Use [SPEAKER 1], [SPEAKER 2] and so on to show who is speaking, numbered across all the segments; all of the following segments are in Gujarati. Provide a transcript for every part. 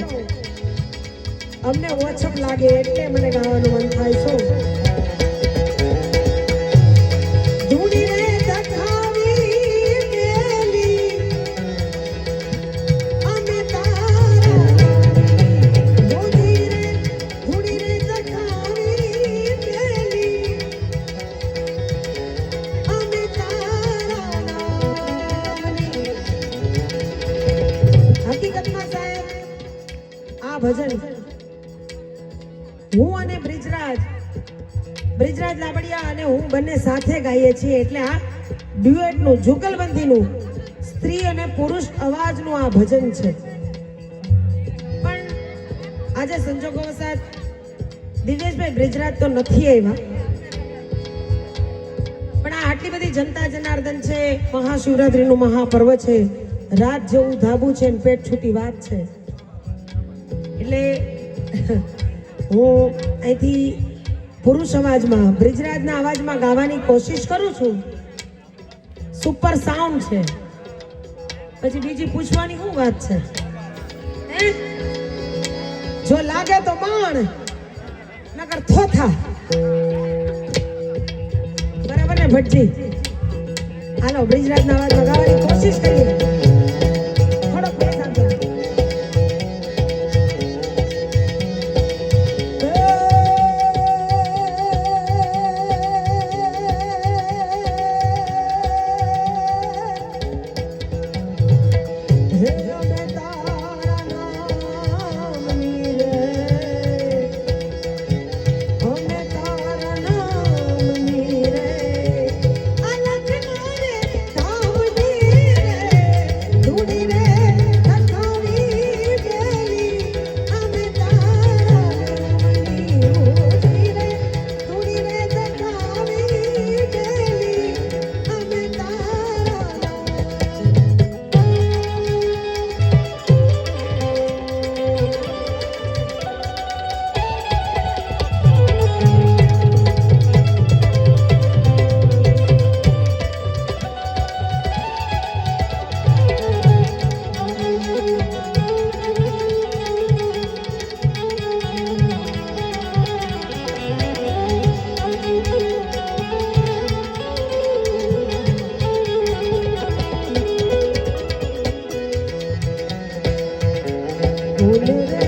[SPEAKER 1] મેળો અમને ઓછપ લાગે એટલે મને ગાવાનું મન થાય નામની હકીકતમાં સાહેબ ભજન. હું અને બ્રિજરાજ બ્રિજરાજ લાબડિયા અને હું બંને સાથે ગાઈએ છીએ એટલે આ ડ્યુએટનું જુગલબંધીનું, સ્ત્રી અને પુરુષ અવાજનું આ ભજન છે. પણ આજે સંજોગોવસાત દિનેશભાઈ બ્રિજરાજ તો નથી આવ્યા. પણ આ આટલી બધી જનતા જનાર્દન છે, મહાશિવરાત્રીનું મહાપર્વ છે, રાત જેવું ધાબુ છે ને પેટ છૂટી વાત છે. એટલે હું અહીંથી પુરુષ અવાજમાં બ્રિજરાજના અવાજમાં ગાવાની કોશિશ કરું છું. સુપર સાઉન્ડ છે. પછી બીજી પૂછવાની શું વાત છે? જો લાગે તો માણ, નકર થોથા. બરાબર ને ભટજી હાલો, બ્રિજરાજના અવાજમાં ગાવાની કોશિશ કરીએ. ভুলে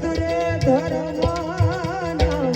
[SPEAKER 1] સતરે ધર્માના